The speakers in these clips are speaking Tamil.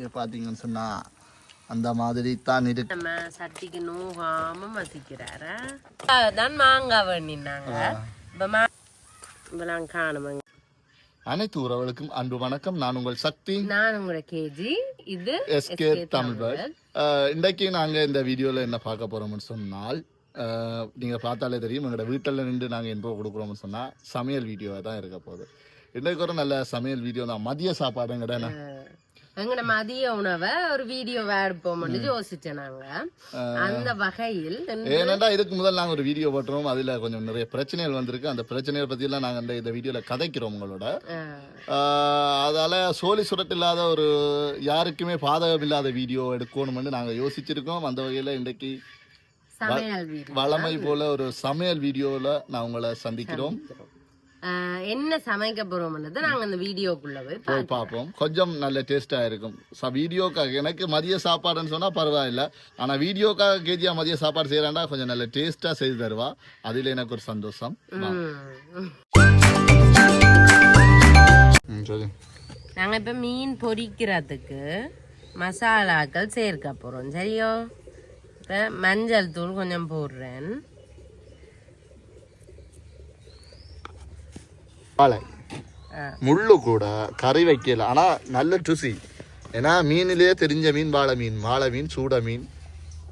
இது பார்த்தீங்கன்னு சொன்னா அந்த மாதிரி தான் இருக்கு. நம்ம சட்டிக்கு நோகாம மசிக்கிறாரா. தான் மாங்காய் காணுமங்க. அனைத்து உறவுகளுக்கும் அன்பு வணக்கம். நான் உங்கள் சக்தி. நான் உங்களோட கேஜி. இது எஸ்கே தமிழ் பேர்ட் இன்றைக்கு நாங்கள் இந்த வீடியோவில் என்ன பார்க்க போகிறோம்னு சொன்னால் அஹ், நீங்க பார்த்தாலே தெரியும் எங்களோட வீட்டில் நின்று நாங்கள் இன்போ கொடுக்குறோம்னு சொன்னால் சமையல் வீடியோவாக தான் இருக்க போகுது. இன்றைக்கு ஒரு நல்ல சமையல் வீடியோ தான் மதிய சாப்பாடுங்கடா எங்கட மதிய உணவை ஒரு வீடியோ எடுப்போம்னு யோசிச்சேன் நாங்க. அந்த வகையில் ஏனெண்டா இதுக்கு முதல் நாங்கள் ஒரு வீடியோ போட்டுறோம் அதில் கொஞ்சம் நிறைய பிரச்சனைகள் வந்திருக்கு. அந்த பிரச்சனைகள் பற்றியெல்லாம் நாங்கள் இந்த இந்த வீடியோவில் கதைக்கிறோம் உங்களோட. அதால சோழி சுரட்டு இல்லாத ஒரு யாருக்குமே பாதகம் இல்லாத வீடியோ எடுக்கணும்னு நாங்கள் யோசிச்சிருக்கோம். அந்த வகையில் இன்றைக்கு வளமை போல ஒரு சமையல் வீடியோவில் நான் உங்களை சந்திக்கிறோம். என்ன சமைக்க போறோம்ன்றது நாங்க அந்த வீடியோக்குள்ள போய் போய் பார்ப்போம். கொஞ்சம் நல்ல டேஸ்ட்டாக இருக்கும். ச வீடியோக்காக எனக்கு மதிய சாப்பாடுன்னு சொன்னால் பரவாயில்ல. ஆனால் வீடியோக்காக கேஜியா மதிய சாப்பாடு செய்கிறாண்டா கொஞ்சம் நல்ல டேஸ்ட்டாக செய்து தருவா. அதில் எனக்கு ஒரு சந்தோஷம். நாங்க இப்ப மீன் பொரிக்கிறதுக்கு மசாலாக்கள் சேர்க்க போறோம். சரியோ? இப்ப மஞ்சள் தூள் கொஞ்சம் போடுறேன். வாழை. முள்ளு கூட கறி வைக்கல. ஆனா நல்ல ருசி ஏன்னா மீனிலேயே தெரிஞ்ச மீன் வாழை மீன். வாழை மீன் சூட மீன்.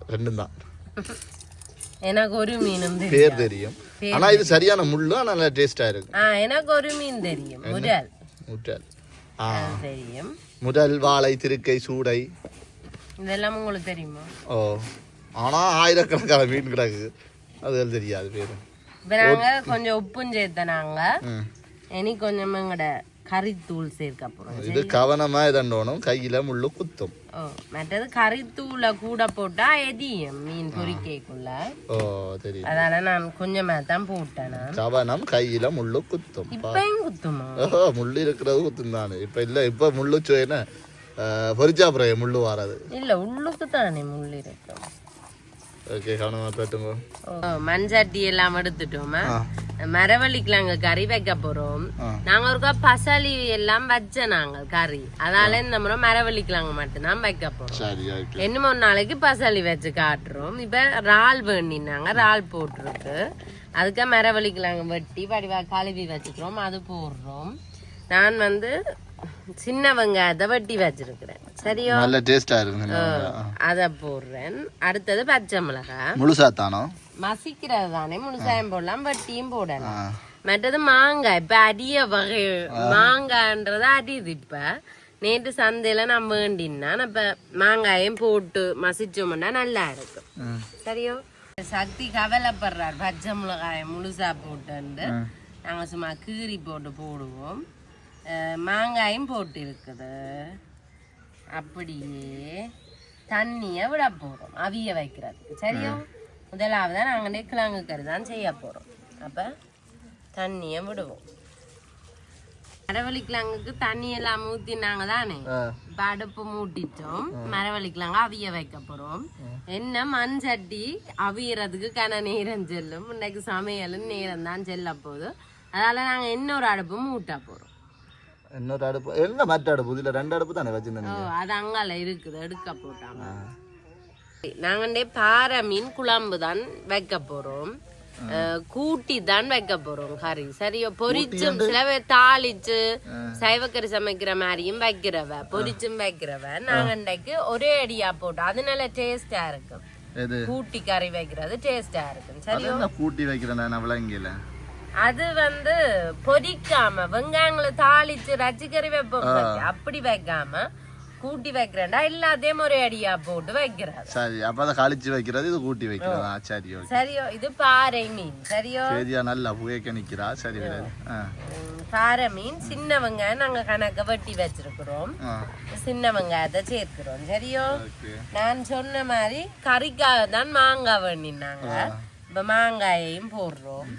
ரெண்டும் தான் எனக்கு ஒரு மீனும் பேர் தெரியும். ஆனா இது சரியான முள்ளு ஆனா நல்ல டேஸ்டா இருக்கு எனக்கு ஒரு மீன் தெரியும். முதல். முட்டல் ஆ. தெரியும். முதல் வாழை திருக்கை சூடை. இதெல்லாம் உங்களுக்கு தெரியுமா? ஓ. ஆனா ஆயிரக்கணக்கான மீன் கிடக்கு. அது தெரியாது பேரு. நாங்க கொஞ்சம் உப்பும் சேர்த்த நாங்க. ம். இனி கொஞ்சம் எங்கட கறித்தூள் சேர்க்க போறோம். இது கவனமா இதண்டோணும் கையில முள்ளு குத்தும். ஓ மற்றது கறித்தூளை கூட போட்டா எதியும் மீன் பொரிக்கைக்குள்ள ஓ தெரியும் அதனால நான் கொஞ்சமா தான் போட்டேன் கவனம் கையில முள்ளு குத்தும். இப்பயும் குத்துமா? ஓஹோ முள்ளு இருக்கிறது குத்தும் தானே. இப்ப இல்ல இப்ப முள்ளு என்ன? பொரிச்சா அப்புறம் முள்ளு வராது. இல்ல உள்ளுக்கு தானே முள் இருக்கும். ஓகே கவனமா பேட்டுங்க. ஓ, மண்சட்டி எல்லாம் எடுத்துட்டோமா மரவள்ளிக்குல அங்க கறி வைக்க போறோம். நாங்க ஒருக்கா பசலி எல்லாம் வச்ச நாங்க கறி. அதனால இந்த முறை மரவள்ளிக்கிழங்கு மட்டும்தான் வைக்க போறோம். இன்னும் ஒரு நாளைக்கு பசலி வச்சு காட்டுறோம். இப்ப இறால் வேண்டினாங்க. இறால் போட்டிருக்கு. அதுக்கு மரவள்ளிக்கிழங்கு வெட்டி வடிவா கழுவி வச்சுக்கிறோம். அது போடுறோம். நான் வந்து சின்ன வெங்காயத்தை வெட்டி வச்சிருக்கிறேன். சரியோ? நல்ல டேஸ்டா இருக்கு அத போடுறேன். அடுத்தது பச்சை மிளகாய் முழுசா தானோ? மசிக்கிறது தானே முழுசாயம் போடலாம் வட்டியும் போடலாம். மற்றது மாங்காய் இப்ப அடிய வகை மாங்காய்ன்றது அடியுது இப்ப. நேற்று சந்தையில நான் வேண்டினா இப்ப மாங்காயும் போட்டு மசிச்சோம்னா நல்லா இருக்கும். சரியோ? சக்தி கவலைப்படுறார். பச்சை மிளகாய முழுசா போட்டு நாங்க சும்மா கீறி போட்டு போடுவோம். மாங்காயும் போட்டு இருக்குது அப்படியே தண்ணியை விட போறோம். அவிய வைக்கிறதுக்கு. சரியோ? முதலாவது நாங்கள் கிழங்கு கறி தான் செய்ய போறோம். அப்ப தண்ணியை விடுவோம். மரவள்ளி கிழங்குக்கு தண்ணி எல்லாம் ஊத்தினாங்க தானே? இப்ப அடுப்பு மூட்டிட்டோம். மரவள்ளி கிழங்கு அவிய வைக்க போறோம். என்ன மண் சட்டி அவியறதுக்கு கன நேரம் செல்லும். இன்னைக்கு சமையலும் நேரம் தான் செல்ல போகுது அதனால நாங்க இன்னொரு அடுப்பு மூட்ட போறோம். இன்னொரு அடுப்பு. என்ன மற்ற அடுப்பு? இதுல ரெண்டு அடுப்பு தானே ஓ வச்சிருந்தீங்க அது அங்கால இருக்குது. எடுக்க போட்டாங்க. நாங்க பாறை மீன் குழம்பு தான் வைக்க போறோம். கூட்டி தான் வைக்க போறோம் கறி. சரியோ பொரிச்சும். சில பேர் தாளிச்சு சைவக்கறி சமைக்கிற மாதிரியும் வைக்கிறவ பொரிச்சும் வைக்கிறவ நாங்க இன்றைக்கு ஒரே அடியா போட்டோம். அது நல்ல டேஸ்டா இருக்கும். கூட்டி கறி வைக்கிறது டேஸ்டா இருக்கும். சரி என்ன கூட்டி வைக்கிறேன் நான் விளங்கில அது வந்து பொரிக்காம வெங்காயங்களை தாளிச்சு ரச்சிக்கறி வைப்போம்? அப்படி வைக்காம கூட்டி வைக்கிறேன்டா. எல்லாத்தையும் ஒரே அடியா போட்டு வைக்கிறாரு சரி அப்ப அதை கழிச்சு வைக்கிறது இது கூட்டி வைக்கிறதா? சரி ஓகே. சரியோ இது பாறை மீன். சரியோ? சரியா நல்லா புகைக்க நிக்கிறா சரி. பாறை மீன் சின்ன வெங்காயம் நாங்க கணக்க வெட்டி வச்சிருக்கிறோம். சின்ன வெங்காயத்தை சேர்க்கிறோம். சரியோ? நான் சொன்ன மாதிரி கறிக்காக தான் மாங்காய் வேண்டினாங்க இப்ப மாங்காயையும் போடுறோம்.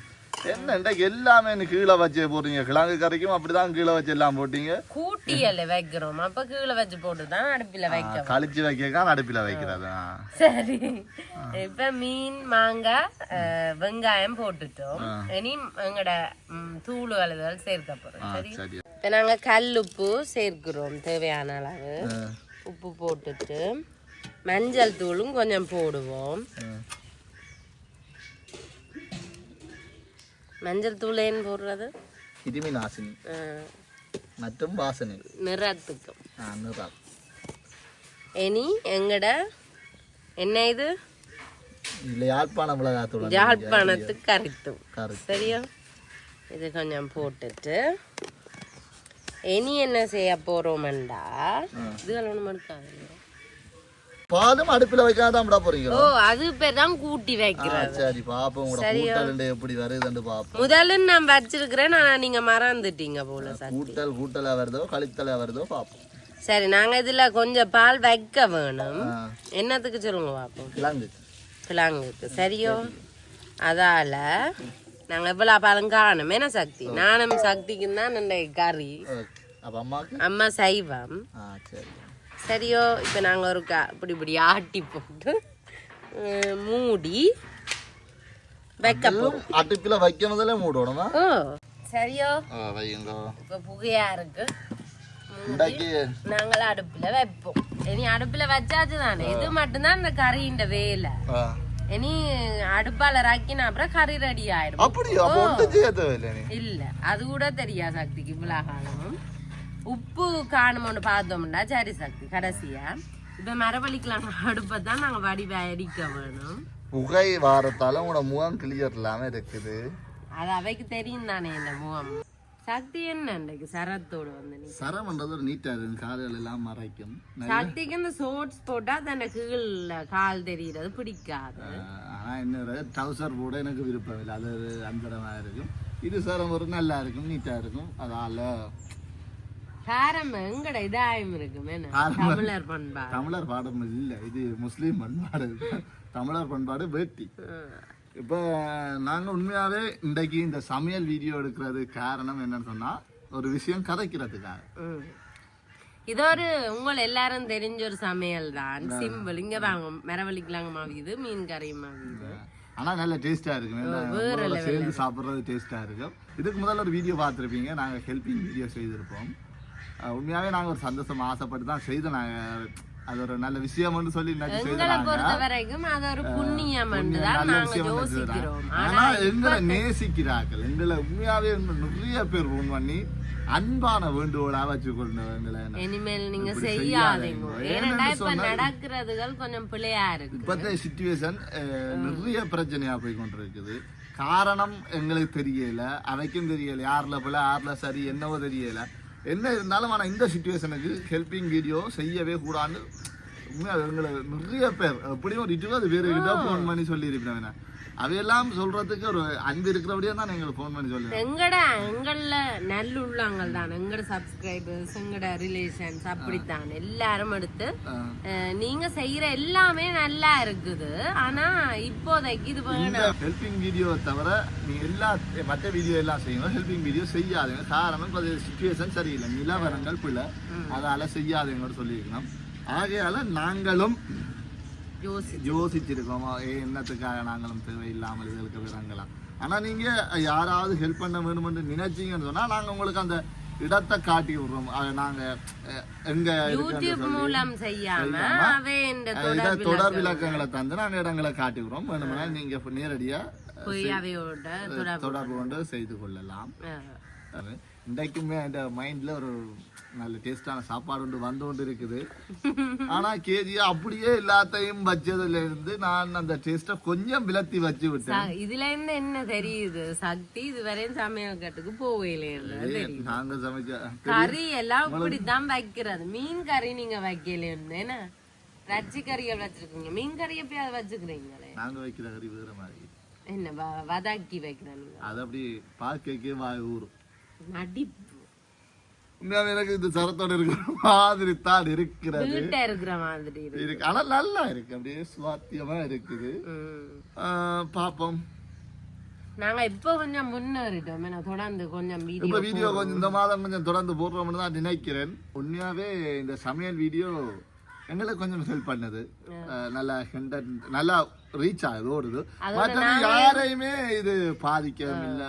என்ன இன்றைக்கு எல்லாமே கீழே வச்சு போடுறீங்க. கிழங்கு கறிக்கும் அப்படிதான் கீழே வச்சு எல்லாம் போட்டீங்க. கூட்டியல்ல வைக்கிறோம். அப்ப கீழே வச்சு போட்டு தான் அடுப்பில வைக்க கழிச்சு வைக்க அடுப்பில் வைக்கிறது. சரி. இப்ப மீன் மாங்காய் வெங்காயம் போட்டுட்டோம். இனி எங்கட தூள் அழுதல் சேர்க்க போறோம். சரி. இப்ப நாங்க கல்லுப்பு சேர்க்கிறோம் தேவையான அளவு. உப்பு போட்டுட்டு மஞ்சள் தூளும் கொஞ்சம் போடுவோம். மஞ்சள் தூள் ஏன் போடுறது? கிருமி நாசினி. மற்றும் வாசனை. நிறத்துக்கும் நிறம் இனி எங்கட? என்ன இது? யாழ்ப்பாண மிளகாத்தூள் யாழ்ப்பாணத்துக்கு கரைத்தும் சரியா? இது கொஞ்சம் போட்டுட்டு இனி என்ன செய்ய போறோம்டா இது ஒன்றும் எடுக்காது பாலும் அடுப்பில் வைக்காதான் விட போறீங்க ஓ அது பேர் தான் கூட்டி ஆ, வைக்கிறது சரி பாப்போம் உங்களோட கூட்டல் எப்படி வருதுன்னு பாப்போம் முதல்ல நான் வச்சிருக்கிறேன் ஆனா நீங்க மறந்துட்டீங்க போல சார் கூட்டல் கூட்டலா வருதோ கழித்தலா வருதோ பாப்போம் சரி நாங்க இதுல கொஞ்சம் பால் வைக்க வேணும் என்னத்துக்கு சொல்லுங்க பாப்போம் கிழங்கு கிழங்குக்கு சரியோ அதால நாங்க இவ்வளவு பாலும் காணும் என்ன சக்தி நானும் சக்திக்கு தான் கறி அம்மா சைவம் ஆ சரி சரியோ? இப்போ நாங்கள் ஒரு க இப்படி இப்படி ஆட்டி போட்டு மூடி வைக்க அடுப்பில் வைக்க முதல்ல மூடணுமா? ஓ சரியோ? இப்போ புகையா இருக்கு. நாங்கள் அடுப்பில் வைப்போம். இனி அடுப்பில் வச்சாச்சு தானே? இது மட்டும்தான் இந்த கறியின் வேலை. இனி அடுப்பால ராக்கினா அப்புறம் கறி ரெடி ஆயிடும். இல்ல அது கூட தெரியா சக்திக்கு இவ்வளவு காலமும். உப்பு காணுமோன்னு பார்த்தோம்னா சரி சக்தி கடைசியா. இப்ப மரவழிக்கலாம் அடுப்பை தான் நாங்க வடிவ அடிக்க வேணும். புகை வாரத்தால உங்களோட முகம் கிளியர் இல்லாம இருக்குது. அது அவைக்கு தெரியும் தானே இந்த முகம். சக்தி என்ன இன்றைக்கு சரத்தோடு வந்து சரம்ன்றது ஒரு நீட்டா இருக்கு கால்கள் எல்லாம் மறைக்கும். சக்திக்கு இந்த ஷோர்ட்ஸ் போட்டா தன்னை கீழ்ல கால் தெரிகிறது பிடிக்காது. ஆனா என்ன டவுசர் போட எனக்கு விருப்பம் இல்லை. அது அந்தரமா இருக்கும். இது சரம் ஒரு நல்லா இருக்கும் நீட்டா இருக்கும். அதால காரம் எங்கட இதாயம் இருக்கும் தமிழர் பண்பா தமிழர் பாடம் இல்லை இது முஸ்லீம் பண்பாடு. தமிழர் பண்பாடு வேட்டி. இப்போ நாங்கள் உண்மையாகவே இன்றைக்கு இந்த சமையல் வீடியோ எடுக்கிறது காரணம் என்னன்னு சொன்னா ஒரு விஷயம் கதைக்கிறதுக்காக. இது ஒரு உங்கள் எல்லாரும் தெரிஞ்ச ஒரு சமையல் தான். சிம்பிள் இங்க வாங்க மரவழிக்கலாங்க மாவிது மீன் கறி மாவிது ஆனா நல்ல டேஸ்டா இருக்கும் சேர்ந்து சாப்பிட்றது டேஸ்டா இருக்கும் இதுக்கு முதல்ல ஒரு வீடியோ பார்த்துருப்பீங்க நாங்க ஹெல்பிங் வீடியோ செய்திருப்போம். உண்மையாவே நாங்க ஒரு சந்தோஷம் ஆசைப்பட்டு தான் செய்தோம். நாங்க அது ஒரு நல்ல விஷயம்னு சொல்லி எங்களை செய்தாங்க பொறுத்த வரைக்கும் அது ஒரு புண்ணியம் நல்ல விஷயம் ஆனா எங்களை நேசிக்கிறார்கள். எங்களை உண்மையாவே நிறைய பேர் ஃபோன் பண்ணி அன்பான வேண்டுகோளா வச்சுக்கொண்டு எங்களை இனிமேல் நீங்க செய்யாதீங்க. ஏன்னா இப்ப நடக்கிறதுகள் கொஞ்சம் பிள்ளையா இருக்கு இப்பத்த சுச்சுவேஷன் நிறைய பிரச்சனையா போய் கொண்டிருக்குது. காரணம் எங்களுக்கு தெரியல. அவைக்கும் தெரியல. யார்ல போல யார்ல சரி என்னவோ தெரியல. என்ன இருந்தாலும் ஆனா இந்த சுச்சுவேஷனுக்கு ஹெல்பிங் வீடியோ செய்யவே கூடாது உண்மையா எங்களை நிறைய பேர். எப்படியும் ஒரு இருபது பேர் கிட்ட ஃபோன் பண்ணி சொல்லியிருப்பேன் அவையெல்லாம் சொல்றதுக்கு ஒரு அன்பு இருக்கிறபடியே தான் எங்களுக்கு ஃபோன் பண்ணி சொல்லுவேன் எங்கட எங்கள்ல நல்லுள்ளங்கள் தான் எங்கட சப்ஸ்கிரைபர்ஸ் எங்கட ரிலேஷன்ஸ் அப்படித்தான். எல்லாரும் எடுத்து நீங்க செய்யற எல்லாமே நல்லா இருக்குது. ஆனா இப்போதைக்கு இது வேணும். ஹெல்பிங் வீடியோ தவிர நீங்க எல்லா மற்ற வீடியோ எல்லாம் செய்யுங்க ஹெல்பிங் வீடியோ செய்யாதீங்க. காரணம் சுச்சுவேஷன் சரியில்லை. நிலவரங்கள் பிள்ளை அதால செய்யாதீங்கன்னு சொல்லியிருக்கணும். ஆகையால நாங்களும் யோசிச்சிருக்கோம். ஏ என்னத்துக்காக நாங்களும் தேவையில்லாமல் இதுகளுக்கு விறங்கலாம் ஆனா நீங்க யாராவது ஹெல்ப் பண்ண வேணும்னு நினைச்சீங்கன்னு சொன்னா நாங்க உங்களுக்கு அந்த இடத்தை காட்டி விடுறோம். அது நாங்க எங்க யூடியூப் மூலம் செய்யாம இதை தொடர் விளக்கங்களை. தந்து நாங்க இடங்களை காட்டி விடுறோம். வேணும்னா நீங்க நேரடியா தொடர்பு கொண்டு. செய்து கொள்ளலாம். இன்றைக்குமே இந்த மைண்ட்ல ஒரு நல்ல டேஸ்டான சாப்பாடு ஒன்று வந்து கொண்டு இருக்குது ஆனா கேஜியா அப்படியே எல்லாத்தையும் வச்சதுல இருந்து நான் அந்த டேஸ்ட்டை கொஞ்சம் விலத்தி வச்சு விட்டேன். இதுல இருந்து என்ன தெரியுது? சக்தி இதுவரையும் சமையல் கட்டுக்கு போகல நாங்க சமைச்ச கறி எல்லாம் இப்படித்தான் வைக்கிறது. மீன் கறி நீங்க வைக்கல என்ன? ரச்சி கறிகள் வச்சிருக்கீங்க? மீன் கறி எப்பயாவது வச்சுக்கிறீங்களே? நாங்க வைக்கிற கறி வேற மாதிரி. என்ன வதக்கி வைக்கிறீங்க அது அப்படி பார்க்கவே வாய் ஊறும். நடிப்பு உண்மையாவே எனக்கு இந்த சரத்தோட இருக்கிற மாதிரி தான் இருக்கிறது. வீட்டை இருக்கிற மாதிரி இருக்கு. ஆனா நல்லா இருக்கு. அப்படியே சுவாத்தியமா இருக்குது. பாப்போம். நாங்க இப்போ கொஞ்சம் முன்னேறிட்டோம். ஏன்னா தொடர்ந்து கொஞ்சம் வீடியோ கொஞ்சம் இந்த மாதம் கொஞ்சம் தொடர்ந்து போடுறோம்னு தான் நினைக்கிறேன். உண்மையாவே இந்த சமையல் வீடியோ எங்களுக்கு கொஞ்சம் ஹெல்ப் பண்ணது. நல்லா content நல்லா ரீச் ஆகுது ஓடுது. யாரையுமே இது இல்ல.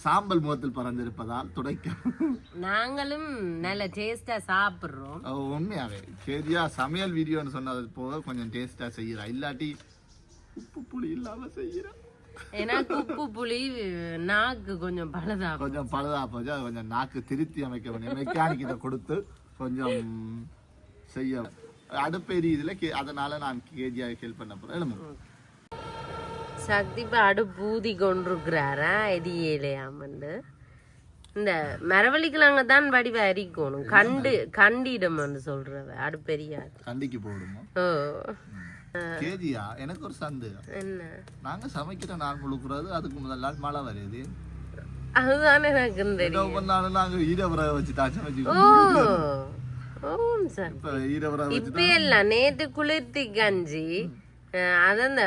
சாம்பல் முகத்தில் பறந்திருப்பதால் துடைக்க. நாங்களும் நல்ல டேஸ்டா சாப்பிடுறோம். உண்மையாவே. கேதியா சமையல் வீடியோன்னு சொன்னது போக கொஞ்சம் டேஸ்டா செய்யறா. இல்லாட்டி உப்பு புளி இல்லாம செய்யறா. ஏன்னா உப்பு புளி நாக்கு கொஞ்சம் பழுதா கொஞ்சம் பழுதா போச்சு அது கொஞ்சம் நாக்கு திருத்தி அமைக்க வேண்டிய மெக்கானிக் இதை கொடுத்து கொஞ்சம் செய்ய. அடுப்பேரி இதுல கே- அதனால நான் கேஜியாக ஹெல்ப் பண்ண போறேன். எழுமு. சக்தி இப்ப அடுப்பு ஊதி கொண்டிருக்கிறாரா எரியிலையாமண்டு இந்த மரவள்ளிக்கிழங்க தான் வடிவ அரிக்கணும். கண்டு கண்டிடம்னு சொல்றவ அடுப்பெரியாது கண்டிக்கு போடுமோ? ஓ. கேஜியா எனக்கு ஒரு சந்தேகம் என்ன? நாங்க சமைக்கிற நாள் முழுக்கிறது அதுக்கு முதல் நாள் மழை வருது அதுதானே எனக்கு தெரியும். நாங்க ஈரவரை வச்சு ஓ. சார் இப்ப ஈரவரை வச்சு இப்ப எல்லாம் நேத்து குளிர்த்தி கஞ்சி. அது அந்த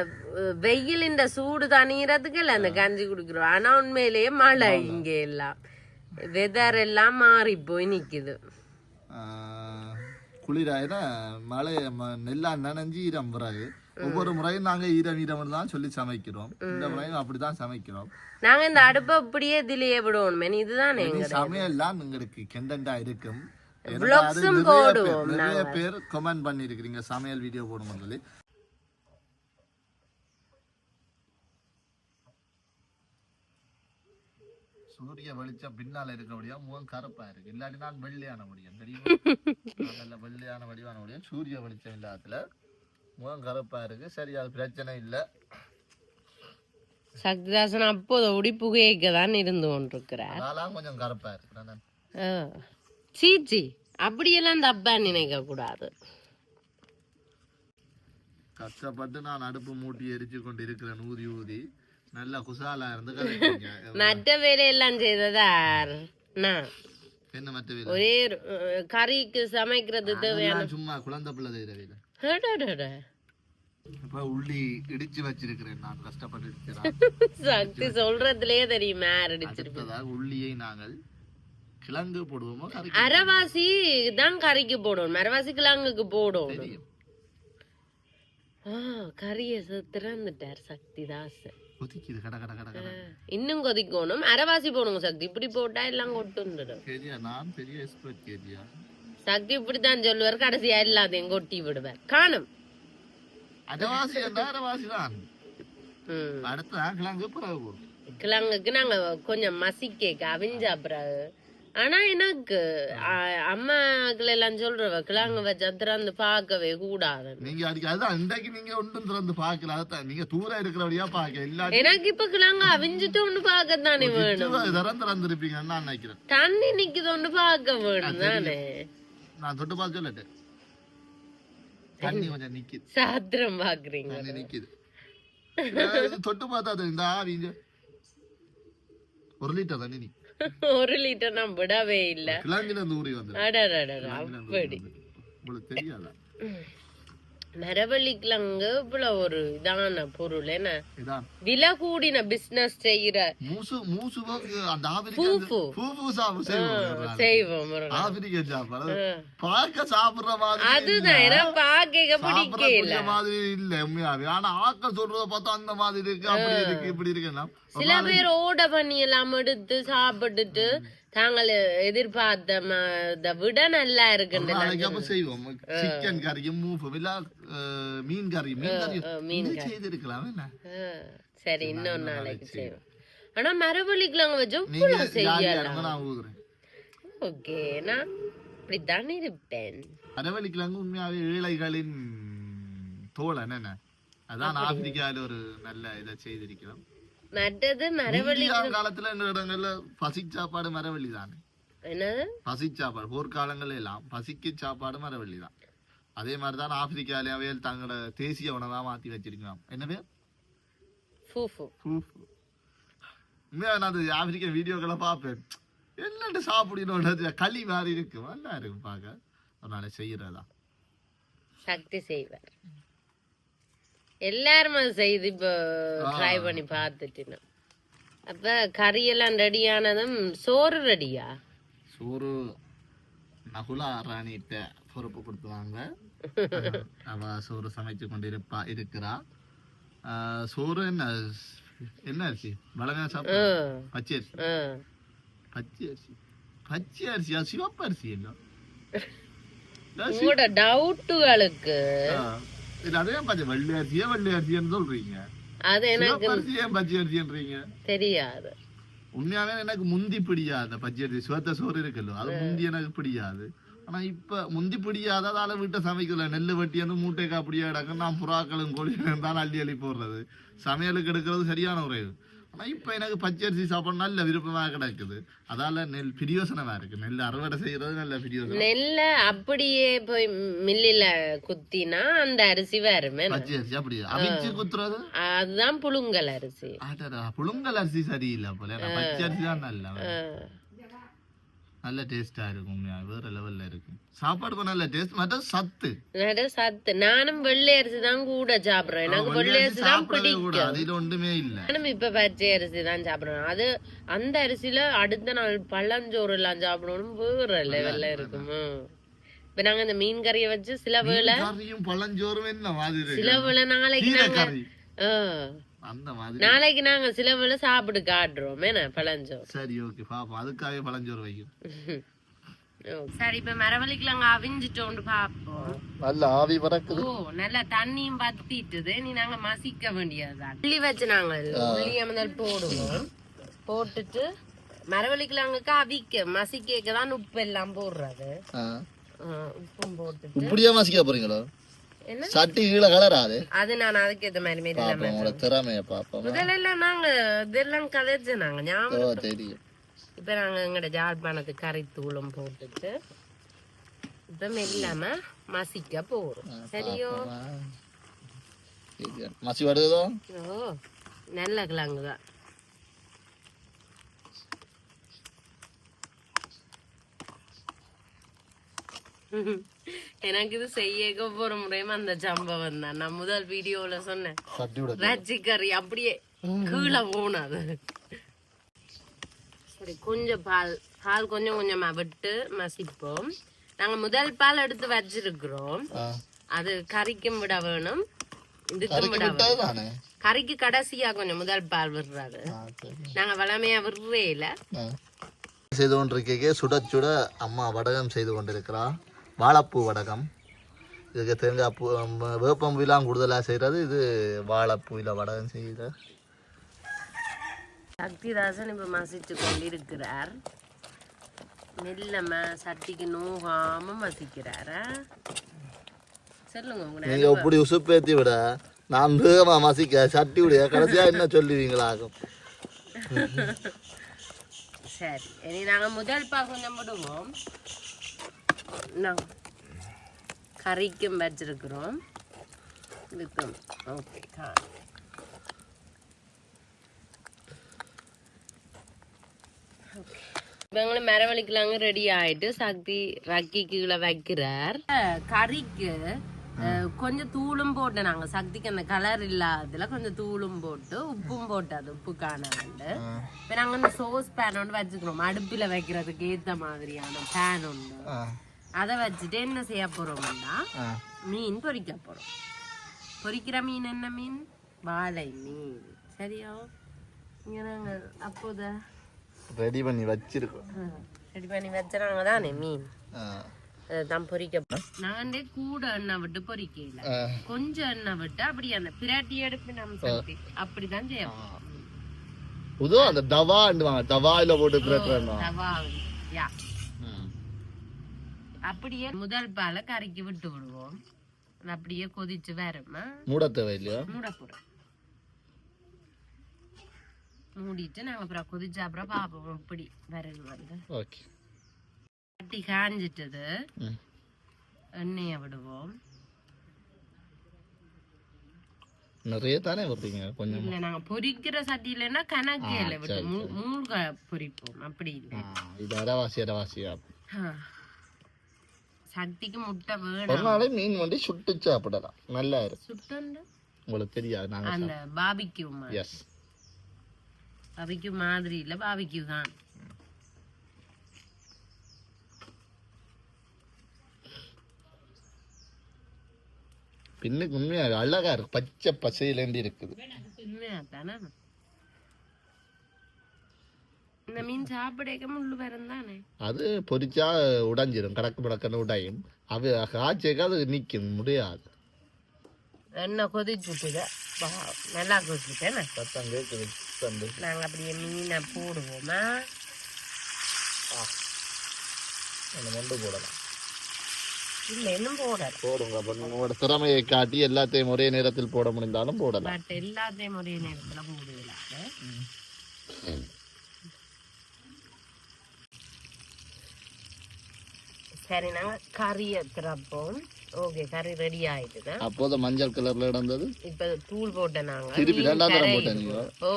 வெயில் இந்த சூடு தணிகிறதுக்கு இல்ல அந்த கஞ்சி குடிக்கிறோம். ஆனா உண்மையிலேயே மழை இங்க எல்லாம் வெதர் எல்லாம் மாறி போய் நிக்குது. ஆஹ், குளிராயினா மழை நெல்லாம் நனைஞ்சு ஈரம் பிறகு ஒவ்வொரு முறையும் நாங்க ஈரம் ஈரம் தான் சொல்லி சமைக்கிறோம். இந்த முறையும் அப்படிதான் சமைக்கிறோம். நாங்க இந்த அடுப்பை அப்படியே இதுலயே விடுவோம் இதுதானே சமையல்லாம் உங்களுக்கு கெண்டண்டா இருக்கும். நிறைய பேர் கமெண்ட் பண்ணிருக்கிறீங்க சமையல் வீடியோ போடுங்க சொல்லி. சூரிய வெளிச்சம் பின்னால இருக்கபடியா முகம் கருப்பா இருக்கு. இல்லாட்டி நான் வெள்ளையான முடியும். தெரியுமா? நல்ல வெள்ளையான வடிவான முடியும். சூரிய வெளிச்சம் இல்லாததுல முகம் கருப்பா இருக்கு. சரி அது பிரச்சனை இல்லை. சக்திதாசன் அப்போது ஒடி புகையக்க தான் இருந்து கொண்டிருக்கிறார். அதெல்லாம் கொஞ்சம் கருப்பா இருக்கு. நான் ஆ. சீச்சி அப்படியெல்லாம் தப்பா நினைக்க கூடாது கஷ்டப்பட்டு நான் அடுப்பு மூட்டி எரிச்சு கொண்டு இருக்கிறேன் ஊதி ஊதி. நல்லா குசாலா இருந்து மற்ற வேலையெல்லாம் செய்ததார். நான் என்ன ஒரே கறிக்கு சமைக்கிறது தேவையான சும்மா குழந்தை பிள்ளை அடடட. இப்ப உள்ளி இடிச்சு வச்சிருக்கிறேன் நான். கஷ்டப்பட்டு இருக்கிறேன் சக்தி சொல்றதுலயே தெரியுமா அடுத்ததாக உள்ளியை நாங்கள் கிழங்கு போடுவோமோ அரைவாசி தான் கறிக்கு போடும் அரைவாசி கிழங்குக்கு போடும் கறிய திறந்துட்டார் சக்திதாசன். கொதிக்குது. கட கட கட கட. இன்னும் கொதிக்கணும். அரைவாசி போடுங்க சக்தி. இப்படி போட்டா எல்லாம் கொட்டுந்துடும் கேஜியா நான் பெரிய எக்ஸ்பர்ட் கேஜியா சக்தி இப்படித்தான் சொல்லுவார். கடைசியா எல்லாத்தையும் கொட்டி விடுவார். காணும். அரைவாசி அரைவாசி தான். அடுத்த கிழங்கு பிறகு கிழங்குக்கு நாங்க கொஞ்சம் மசிக்க அவிஞ்சா பிறகு. ஆனா எனக்கு அ- அம்மாக்கள் எல்லாம் சொல்றவ கிழங்கு வச்சா திறந்து பார்க்கவே கூடாது நீங்க அடிக்க அதுதான் இன்றைக்கு நீங்க ஒன்றும் திறந்து பார்க்கல அதான் நீங்க தூரம் இருக்கிறபடியா பார்க்க இல்லாட்டி எனக்கு இப்ப கிழங்கு அவிஞ்சிட்டு ஒண்ணு பார்க்கத்தானே வேணும். திறந்து திறந்துருப்பீங்கன்னு நான் நினைக்கிறேன்? தண்ணி நிக்குது ஒண்ணு பார்க்க வேணும் தானே. நான் தொட்டு பார்த்து சொல்லட்டு தண்ணி கொஞ்சம் நிக்குது. சாத்திரம் பாக்குறீங்க தண்ணி நிக்குது. தொட்டு பார்த்தா இந்த ஆவிங்க ஒரு லிட்டர் தண்ணி நிக்கு. ஒரு லிட்டர் நான் விடவே இல்ல. அப்படி. உங்களுக்கு தெரியாதா? மரவள்ளி கிழங்கு இவ்வளவு ஒரு இதான பொருள் என்ன? விலை கூடின பிசினஸ் செய்யற மூசு மூசுவோக்கு அந்த செய்வோம் பார்க்க சாப்பிடுற மாதிரி அதுதான் பாக்க பிடிக்கல மாதிரி இல்ல உண்மையாவே. ஆனா ஆட்கள் சொல்றத பார்த்தா அந்த மாதிரி இருக்கு அப்படி இருக்கு இப்படி இருக்குன்னா சில பேர் ஓட பண்ணி எல்லாம் எடுத்து சாப்பிட்டுட்டு தாங்கள் எதிர்பார்த்த விட நல்லா அப்ப செய்வோம். சிக்கன் கறியும் மூஃபும் இல்ல மீன் கறி மீன் கறி. செய்திருக்கலாம் சரி இன்னொரு நாளைக்கு செய்வோம். ஆனா கிழங்கு வச்சு செய்யலாம். ஓகே நான் இப்படித்தான் இருப்பேன். அரவழிக்கலாங்க உண்மையாவே ஏழைகளின் தோழன் என்ன? அதான் ஆப்பிரிக்கால ஒரு நல்ல இதை செய்திருக்கிறோம். மற்றது மரவள்ளி காலத்துல இந்த இடங்கள்ல பசி சாப்பாடு மரவள்ளி தானே? என்னது? பசி சாப்பாடு போர்க்காலங்கள்ல எல்லாம் பசிக்கு சாப்பாடு மரவள்ளி தான். அதே மாதிரி தான் ஆப்பிரிக்காலே தங்களோட தேசிய உணவா மாத்தி வச்சிருக்கலாம் என்ன பேர்? ஃபூஃபு. ஃபூஃபு. உண்மையா நான் அந்த ஆப்பிரிக்க வீடியோக்களை பார்ப்பேன். என்னட்டு சாப்பிடணும் களி மாதிரி இருக்கு. நல்லா இருக்கும் பார்க்க. அதனால செய்யறதா? சக்தி செய்வார். எல்லாரும் அது செய்து இப்போ ட்ரை பண்ணி பார்த்துட்டு அப்ப கறியெல்லாம் ரெடியானதும் சோறு ரெடியா சோறு நகுலா ராணிட்ட பொறுப்பு கொடுத்துவாங்க. அவ சோறு சமைச்சு கொண்டு இருப்பா இருக்கிறா சோறு என்ன? என்ன அரிசி? வளங்க ஆ, சாப்பிட பச்சை அரிசி. பச்சை அரிசி. பச்சை அரிசியா சிவப்பு அரிசி உங்களோட டவுட்டுகளுக்கு இது அதே பச்சை வெள்ளை அரிசியா வெள்ளை அரிசின்னு சொல்றீங்க? அது எனக்கு சிவப்பு அரிசி ஏன் பச்சை அரிசின்றீங்க? தெரியாது. உண்மையாவே எனக்கு முந்தி பிடியாது பச்சை அரிசி. சுவத்த சோறு இருக்குல்ல அது முந்தி எனக்கு பிடியாது. ஆனா இப்ப முந்தி பிடியாததால வீட்டை சமைக்கல. நெல்லு வெட்டி வந்து மூட்டைக்கு அப்படியே கிடக்கும். நான் புறாக்களும் கோழிகளும் தான் அள்ளி அள்ளி போடுறது. சமையலுக்கு எடுக்கிறது சரியான ஒரு இது ஆனா இப்ப எனக்கு பச்சை அரிசி சாப்பிட நல்ல விருப்பமா கிடக்குது. அதால நெல் பிரியோசனமா இருக்கு. நெல் அறுவடை செய்யறது நல்ல பிரியோசனம். நெல்லை அப்படியே போய் மில்லில குத்தினா அந்த அரிசி வருமே. பச்சை அரிசி அப்படியே அவிச்சு குத்துறது? அதுதான் புழுங்கல் அரிசி. புழுங்கல் அரிசி சரியில்லை போல. ஏன்னா பச்சை அரிசி தான் நல்ல. நல்ல டேஸ்டா இருக்கும் வேற லெவல்ல இருக்கும் சாப்பாடு நல்ல டேஸ்ட் மற்றும் சத்து. சத்து. நானும் வெள்ளை அரிசி தான் கூட சாப்பிடுறேன். எனக்கு வெள்ளை அரிசி தான் பிடிக்கும். அதுல ஒன்றுமே இல்ல. நானும் இப்ப பச்சை அரிசி தான் சாப்பிடுறேன். அது அந்த அரிசியில அடுத்த நாள் பழஞ்சோறு எல்லாம் சாப்பிடணும். வேற லெவல்ல இருக்கும். இப்ப நாங்க இந்த மீன் கறியை வச்சு சில வேளை பழஞ்சோறும் என்ன மாதிரி சில வேளை நாளைக்கு நாங்க. அந்த மாதிரி. நாளைக்கு நாங்க சில வேளை சாப்பிட்டு காட்டுறோம். என்ன? பழஞ்சோறு. சரி ஓகே பாப்போம். அதுக்காகவே பழஞ்சோறு வைக்கும் சரி இப்ப மரவள்ளிக்கிழங்கு அவிஞ்சிட்டோண்டு பாப்போம். நல்ல ஆவி பறக்குது. ஓ நல்லா தண்ணியும் பத்திட்டுது. நீ நாங்க மசிக்க வேண்டியதுதான். உள்ளி வச்சு நாங்க முதல் போடுவோம். போட்டுட்டு மரவள்ளிக்கிழங்குக்கு அவிக்க மசிக்க தான் உப்பு எல்லாம் போடுறது உப்பும் போட்டுட்டு. இப்படியே மாசிக்க போறீங்களோ? சட்டி கீழே கலராது. அது நான் அதுக்கு ஏத்த மாதிரி மாரி பாப்போம் உங்களோட திறமைய பாப்போம். முதல்ல நாங்க இதெல்லாம் கதைச்சு நாங்க ஞாபகம் தெரியும். இப்ப நாங்க எங்கட ஜாழ்ப்பாணத்துக்கு கறித்தூளும் போட்டுட்டு இப்ப மெல்லாம மசிக்க போறோம். சரியோ? மசி வருதோ? ஓ நல்ல கிழங்கு தான். எனக்கு இது செய்ய போற முறையும் அந்த சம்பவம் தான் நான் முதல் வீடியோல சொன்னேன். ரச்சி கறி அப்படியே கீழே போனது சரி கொஞ்சம் பால் பால் கொஞ்சம் கொஞ்சமா விட்டு மசிப்போம். நாங்க முதல் பால் எடுத்து வச்சிருக்கிறோம். அது கறிக்கும் விட வேணும். இதுக்கும் விட வேணும். கறிக்கு கடைசியா கொஞ்சம் முதல் பால் விடுறாரு. நாங்க வளமையா விடுறே இல்ல. செய்து கொண்டிருக்கே சுட சுட அம்மா வடகம் செய்து கொண்டிருக்கிறா. வாழைப்பூ வடகம். இதுக்கு தேங்காய் பூ வேப்பம்பூலாம் கூடுதலாக செய்கிறது இது வாழைப்பூவில் வடகம் செய்கிற சக்திதாசன் இப்ப மசிச்சு கொண்டிருக்கிறார். மெல்லம சட்டிக்கு நோகாம மசிக்கிறாரா? சொல்லுங்க உங்க நீங்கள் இப்படி உசுப்பேத்தி விட நான் வேகமாக மசிக்க சட்டி விட கடைசியாக என்ன சொல்லுவீங்களாகும்? சரி இனி நாங்க முதல் பா கொஞ்சம் நாங்க கறிக்கும் வச்சிருக்கிறோம் இதுக்கும் ஓகே இவங்களும் மரவழிக்கலாங்க ரெடி ஆயிட்டு சக்தி ரக்கி கீழே வைக்கிறார். கறிக்கு கொஞ்சம் தூளும் போட்டு நாங்க சக்திக்கு அந்த கலர் இல்லாததுல கொஞ்சம் தூளும் போட்டு உப்பும் போட்டு அது உப்பு காணாண்டு இப்ப நாங்க இந்த சோஸ் பேன் ஒன்று வச்சுக்கிறோம் அடுப்புல வைக்கிறதுக்கு ஏத்த மாதிரியான பேன் ஒன்று. அதை வச்சுட்டு என்ன செய்ய போறோம்னா மீன் பொரிக்க போறோம். பொரிக்கிற மீன் என்ன மீன்? வாழை மீன். சரியா? இங்க நாங்க அப்போத ரெடி பண்ணி வச்சிருக்கோம். ரெடி பண்ணி வச்சுறாங்க தானே மீன். தான் பொரிக்க நான் கூட எண்ணெய் விட்டு பொரிக்கல ஆ. கொஞ்சம் எண்ணெய் விட்டு அப்படி அந்த பிராட்டி எடுப்பு நம்ம அப்படிதான் செய்யணும் புது அந்த வாங்க தவாயில போட்டு பிரட்டுறோம் தவா யா. அப்படியே முதல் பாலை கறிக்கு விட்டு விடுவோம். அப்படியே கொதிச்சு வரமா மூட தேவையில்லையோ மூட போறோம் மூடிட்டு நாங்க அப்புறம் கொதிச்ச அப்புறம் பார்ப்போம் இப்படி வருது வந்து. ஓகே. கட்டி காஞ்சிட்டது. எண்ணெயை விடுவோம். நிறைய தானே வைப்பீங்க? கொஞ்சம் இல்ல நாங்க பொரிக்கிற சட்டியிலன்னா கணக்கே இல்லை விட்டு மூ- மூழ்க பொரிப்போம். அப்படி இல்லை. இது அரைவாசி அரைவாசியா ஆ. சக்திக்கு முட்டை ஒரு வேணும். நாளே மீன் வந்து சுட்டு சாப்பிடலாம் நல்லா இருக்கும் சுட்டண்டு? உங்களுக்கு தெரியாது நாங்க அந்த பாபிக்யூ எஸ் பாபிக்யூ மாதிரி இல்ல பாபிக்யூ தான். பின்னுக்கு உண்மையா அழகா இருக்கு. பச்சை பசையிலேருந்து இருக்குது. உண்மையா தானே இந்த மீன் சாப்பிடக்க முள்ளு வரும் தானே? அது பொரிச்சா உடைஞ்சிரும் கடக்கு முடக்கன்னு உடையும். அது காய்ச்சேக்க அது நிற்கும் முடியாது. எண்ணெய் கொதிச்சுட்டுத நல்லா கொதிச்சுட்டேன் நாங்கள் அப்படியே மீனை போடுவோமா? அந்த மொண்டு போடலாம். இல்லை இன்னும் போடல. போடுங்க அப்போ உங்களோட திறமையை காட்டி எல்லாத்தையும் ஒரே நேரத்தில் போட முடிந்தாலும் போடலாம். பட் எல்லாத்தையும் ஒரே நேரத்தில் போடுவீங்களா? சரி நாங்கள் கறியை திறப்போம் ஓகே கறி ரெடி ஆயிட்டுது அப்போது மஞ்சள் கலர்ல இருந்தது இப்போ தூள் போட்டேன் நாங்கள் திருப்பி ரெண்டாம் தரம். போட்டேன் ஓ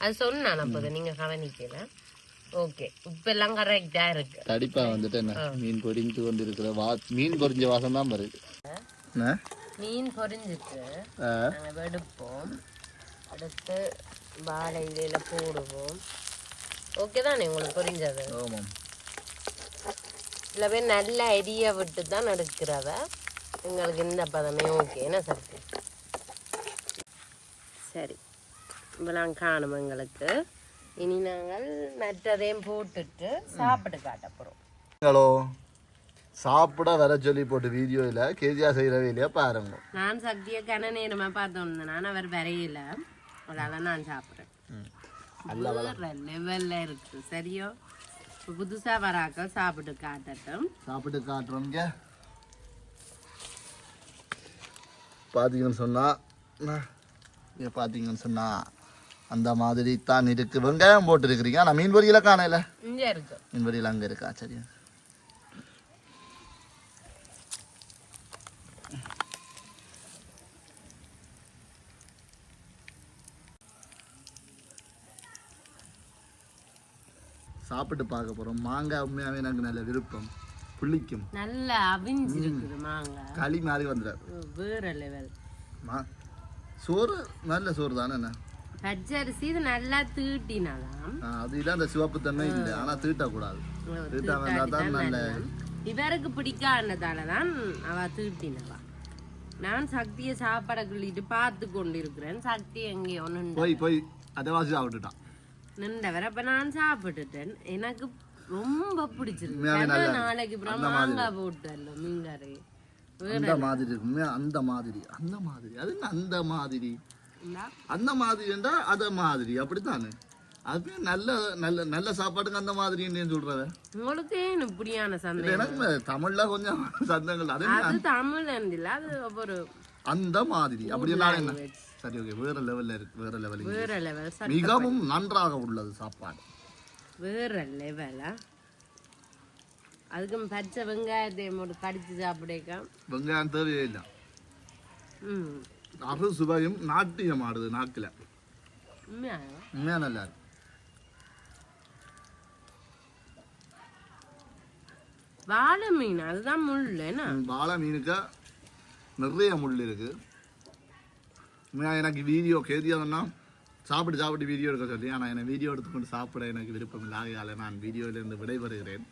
அது சொன்னான் அப்போது நீங்கள் கவனிக்கல. ஓகே இப்போ எல்லாம் கரெக்டாக இருக்கு. தடிப்பா வந்துட்டு என்ன? மீன் பொரிஞ்சு கொண்டு இருக்கிற வா மீன் பொரிஞ்ச வாசம் தான் வருது? மீன் பொரிஞ்சிட்டு நாங்கள் எடுப்போம் எடுத்து வாழை இலையில போடுவோம். ஓகே தானே உங்களுக்கு புரிஞ்சது? ஆமாம். சில பேர் நல்ல அரிய விட்டு தான் எடுக்கிறத எங்களுக்கு இந்த பதமே ஓகே என்ன சக்தி சரி. இப்பெல்லாம் காணும் எங்களுக்கு. இனி நாங்கள் மற்றதையும் போட்டுட்டு சாப்பிட்டு காட்ட போகிறோம் ஹலோ. சாப்பிட வர சொல்லி போட்டு வீடியோவில் கேஜியா செய்கிற வேலையை பாருங்க. நான் சக்தியை கன நேரமாக பார்த்தோம் நான் அவர் வரையில. அதனால நான் சாப்பிட்றேன். லெவல்ல இருக்கு. சரியோ? இப்போ புதுசா வராக்க சாப்பிட்டு காட்டட்டும். சாப்பிட்டு காட்டுறோங்க பார்த்தீங்கன்னு சொன்னால் இங்கே பார்த்தீங்கன்னு சொன்னால் அந்த மாதிரி தான் இருக்கு வெங்காயம் போட்டுருக்கிறீங்க. ஆனால் மீன் பொரியல காணல. இங்க இருக்கு. மீன் பொரியல் அங்கே இருக்கா? சரியா சாப்பிட்டு பார்க்க போகிறோம் மாங்காய் உண்மையாகவே எனக்கு நல்ல விருப்பம். புளிக்கும். நல்லா அவிஞ்சிருக்குது மாங்காய். களி மாதிரி வந்துடாது வேற லெவல் மா சோறு நல்ல சோறு தானே என்ன பச்சரிசி இது நல்லா தீட்டினாலாம். ஆ, அது இல்லை அந்த சிவப்பு தன்மை இல்லை. ஆனால் தீட்டக்கூடாது. தீட்டா வந்தால் தான் நல்ல இவருக்கு பிடிக்காததால தான் அவ தீட்டினவா. நான் சக்தியை சாப்பாடை கிள்ளிட்டு பார்த்து கொண்டிருக்கிறேன். சக்தி எங்கேயோ நின்று போய் போய் அதை வாசி சாப்பிட்டுட்டான். நின்றவர். அப்ப நான் சாப்பிட்டுட்டேன். எனக்கு ரொம்ப பிடிச்சிருக்கு. நாளைக்கு அப்புறம் மாங்காய் போட்டല്ലോ மீன்கறி அந்த மாதிரி இருக்கு. உண்மையா? அந்த மாதிரி. அந்த மாதிரி. அது அந்த மாதிரி. அந்த மாதிரி என்றா அத மாதிரி. அப்படித்தானே? அது நல்ல நல்ல நல்ல சாப்பாட்டுக்கு அந்த மாதிரின்னு சொல்றத. உங்களுக்கு இப்படியான சந்தேகம்? எனக்கு தமிழ்ல கொஞ்சம் சந்தங்கள் அது தமிழ் இல்ல அது ஒரு அந்த மாதிரி. அப்படின்னா என்ன? சரி ஓகே வேற லெவல்ல இருக்கு வேற லெவலில் வேற லெவல் மிகவும் நன்றாக உள்ளது சாப்பாடு. வேற லெவலா அதுக்கும் பச்சை வெங்காயத்தை போட்டு கடிச்சு சாப்பிடக்க. வெங்காயம் தேவையே இல்லை ம். அறு சுவையும் நாட்டியம் ஆடுது நாக்கில். உண்மையா? நல்லா இருக்கு. வாழை மீன் அதுதான் முள் வாழை மீனுக்கு நிறைய முள் இருக்கு. உண்மையா எனக்கு வீடியோ கேதியாதுன்னா சாப்பிட்டு சாப்பிட்டு வீடியோ எடுக்க சொல்லி. ஆனால் எனக்கு வீடியோ எடுத்துக்கொண்டு சாப்பிட எனக்கு விருப்பம் இல்லை. ஆகையால நான் வீடியோவிலிருந்து விடைபெறுகிறேன்.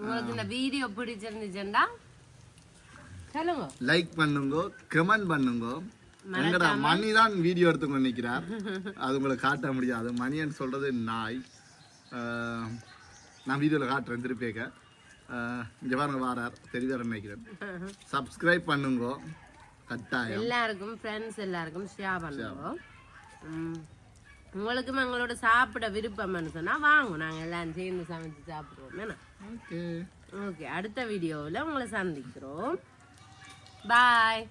உங்களுக்கு இந்த வீடியோ பிடிச்சிருந்துச்சுன்னா சொல்லுங்க. லைக் பண்ணுங்க கமெண்ட் பண்ணுங்க. எங்கடா மணி தான் வீடியோ எடுத்துக்கொண்டு நிற்கிறார் அது உங்களுக்கு காட்ட முடியாது. மணின்னு சொல்றது நாய். நான் வீடியோவில் காட்டுறேன் திருப்பியக்க இங்கே பாருங்க வாரார். தெரிவார் நினைக்கிறேன். சப்ஸ்கிரைப் பண்ணுங்க. கட்டாயம். எல்லாருக்கும் ஃப்ரெண்ட்ஸ் எல்லாருக்கும் ஷேர் பண்ணுவோம். உங்களுக்கும் எங்களோட சாப்பிட விருப்பம்னு சொன்னா வாங்க நாங்க எல்லாம் சேர்ந்து சமைச்சு சாப்பிடுவோம் என்ன? ஓகே. ஓகே அடுத்த வீடியோவில் உங்களை சந்திக்கிறோம். பாய்